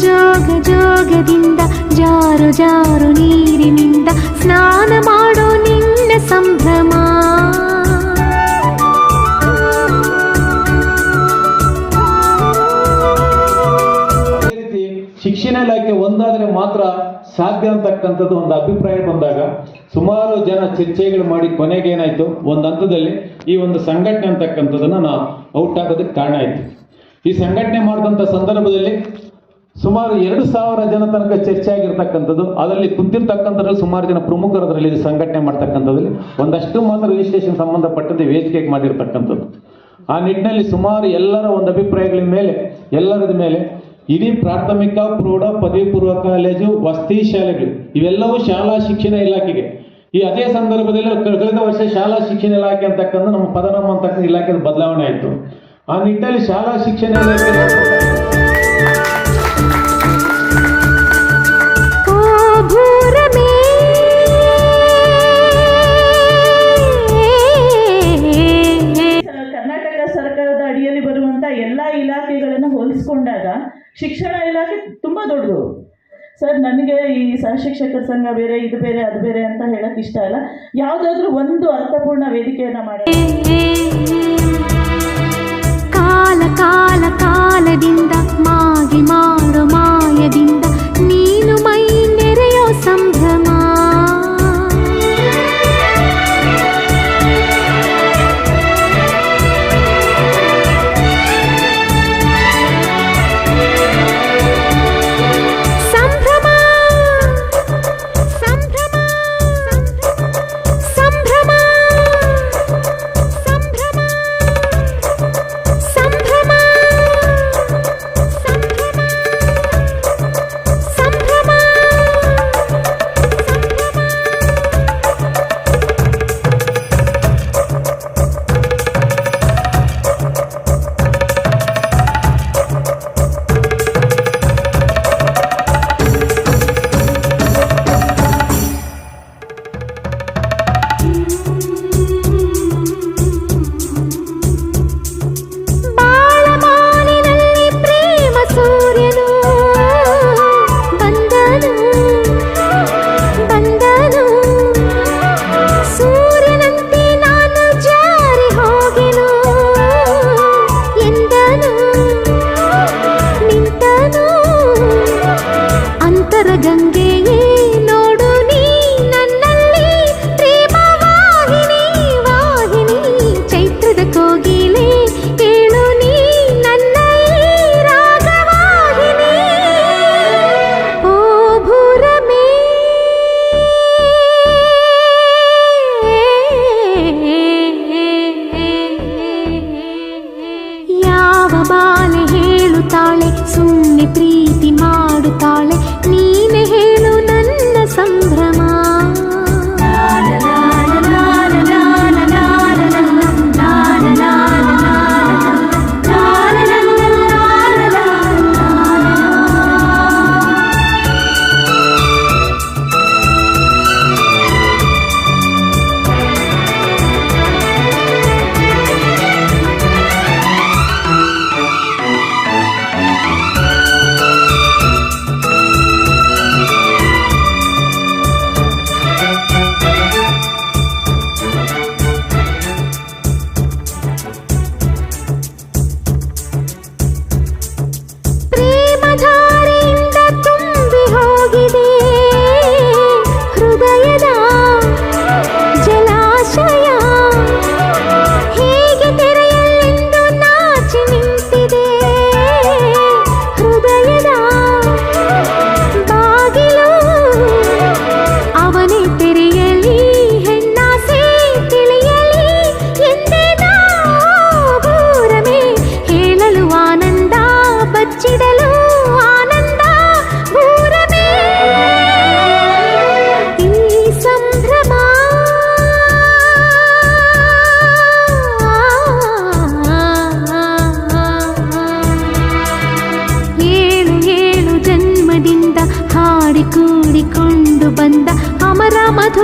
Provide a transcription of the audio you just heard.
ಜಾರು ಜಾರು ನೀರಿನಿಂದ ಸ್ನಾನ ಮಾಡೋ ನಿನ್ನ ಸಂಭ್ರಮ. ಶಿಕ್ಷಣ ಇಲಾಖೆ ಒಂದಾದ್ರೆ ಮಾತ್ರ ಸಾಧ್ಯ ಅಂತಕ್ಕಂಥದ್ದು ಒಂದು ಅಭಿಪ್ರಾಯ ಬಂದಾಗ ಸುಮಾರು ಜನ ಚರ್ಚೆಗಳು ಮಾಡಿ ಕೊನೆಗೆ ಏನಾಯ್ತು? ಒಂದು ಹಂತದಲ್ಲಿ ಈ ಒಂದು ಸಂಘಟನೆ ಅಂತಕ್ಕಂಥದ್ದನ್ನ ನಾವು ಔಟ್ ಆಗೋದಕ್ಕೆ ಕಾರಣ ಆಯ್ತು. ಈ ಸಂಘಟನೆ ಮಾಡಿದಂಥ ಸಂದರ್ಭದಲ್ಲಿ ಸುಮಾರು ಎರಡು ಸಾವಿರ ಜನ ತನಕ ಚರ್ಚೆ ಆಗಿರ್ತಕ್ಕಂಥದ್ದು ಅದರಲ್ಲಿ ಕುಂತಿರ್ತಕ್ಕಂಥದ್ರಲ್ಲಿ ಸುಮಾರು ಜನ ಪ್ರಮುಖರು ಅದರಲ್ಲಿ ಸಂಘಟನೆ ಮಾಡ್ತಕ್ಕಂಥದ್ರಲ್ಲಿ ಒಂದಷ್ಟು ಮಾತ್ರ ರಿಜಿಸ್ಟ್ರೇಷನ್ ಸಂಬಂಧಪಟ್ಟದ್ದು ವೇದಿಕೆಗೆ ಮಾಡಿರ್ತಕ್ಕಂಥದ್ದು. ಆ ನಿಟ್ಟಿನಲ್ಲಿ ಸುಮಾರು ಎಲ್ಲರ ಒಂದು ಅಭಿಪ್ರಾಯಗಳ ಮೇಲೆ, ಎಲ್ಲರದ ಮೇಲೆ ಇಡೀ ಪ್ರಾಥಮಿಕ, ಪ್ರೌಢ, ಪದವಿ ಪೂರ್ವ ಕಾಲೇಜು, ವಸತಿ ಶಾಲೆಗಳು, ಇವೆಲ್ಲವೂ ಶಾಲಾ ಶಿಕ್ಷಣ ಇಲಾಖೆಗೆ. ಈ ಅದೇ ಸಂದರ್ಭದಲ್ಲಿ ಕಳೆದ ವರ್ಷ ಶಾಲಾ ಶಿಕ್ಷಣ ಇಲಾಖೆ ಅಂತಕ್ಕಂಥ ನಮ್ಮ ಪದನಾಮ ಅಂತಕ್ಕಂಥ ಇಲಾಖೆ ಬದಲಾವಣೆ ಆಯಿತು. ಆ ನಿಟ್ಟಿನಲ್ಲಿ ಶಾಲಾ ಶಿಕ್ಷಣ ಇಲಾಖೆ ಹೋಲಿಸ್ಕೊಂಡಾಗ ಶಿಕ್ಷಣ ಇಲಾಖೆ ತುಂಬ ದೊಡ್ಡದು. ಸರ್, ನನಗೆ ಈ ಸಹಶಿಕ್ಷಕರ ಸಂಘ ಬೇರೆ, ಇದು ಬೇರೆ, ಅದು ಬೇರೆ ಅಂತ ಹೇಳಕ್ಕೆ ಇಷ್ಟ ಇಲ್ಲ ಯಾವುದಾದ್ರೂ ಒಂದು ಅರ್ಥಪೂರ್ಣ ವೇದಿಕೆಯನ್ನು ಮಾಡಿ Siempre